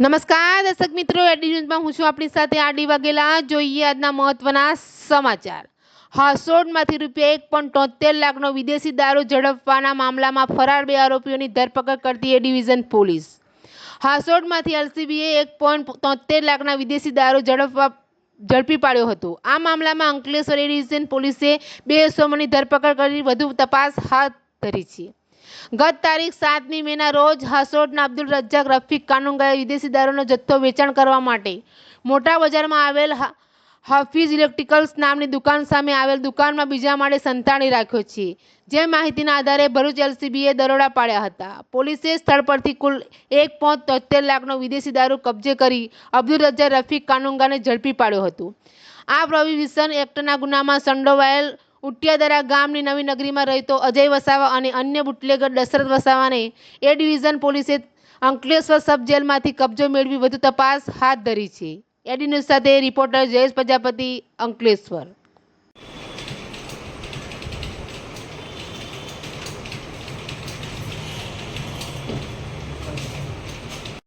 નમસ્કાર, દર્શક મિત્રો, એડી ન્યૂઝમાં હું છું આપણી સાથે આડી વાગેલા જોઈએ આજના મહત્વના સમાચાર. હાસોડમાંથી રૂપિયા એક પોઈન્ટ તોતેર લાખનો વિદેશી દારૂ ઝડપવાના મામલામાં ફરાર બે આરોપીઓની ધરપકડ કરતી એ ડિવિઝન પોલીસ. હાસોડમાંથી એલસીબીએ એક પોઈન્ટ તોતેર લાખના વિદેશી દારૂ ઝડપવા ઝડપી પાડ્યો હતો. આ મામલામાં અંકલેશ્વર એ ડિવિઝન પોલીસે બે સોમોની ધરપકડ કરી વધુ તપાસ હાથ ધરી છે. ગત તારીખ સાતમી મેના રોજ હાસોડના અબ્દુલ રজ্જાક રફીક કાનુંગાએ વિદેશી દારૂનો જથ્થો વેચાણ કરવા માટે મોટા બજારમાં આવેલ હાફિઝ ઇલેક્ટ્રિકલ્સ નામની દુકાન સામે આવેલ દુકાનમાં બીજા માળે સંતાણી રાખ્યો છે. જે માહિતીના આધારે ભરૂચ એલસીબીએ દરોડા પાડ્યા હતા. પોલીસે સ્થળ પરથી કુલ એક પોઈન્ટ તોતેર લાખનો વિદેશી દારૂ કબજે કરી અબ્દુલ રજ્જા રફીક કાનુંગાને ઝડપી પાડ્યો હતો. આ પ્રોવિઝન એક્ટના ગુનામાં સંડોવાયેલ ઉટિયાદરા ગામની નવી નગરીમાં રહેતો અજય વસાવા અને અન્ય બુટલેગર દશરથ વસાવાને એ ડિવિઝન પોલીસે અંકલેશ્વર સબ જેલમાંથી કબજો મેળવી વધુ તપાસ હાથ ધરી છે. એડી ન્યૂઝ સાથે રિપોર્ટર જયેશ પ્રજાપતિ અંકલેશ્વર.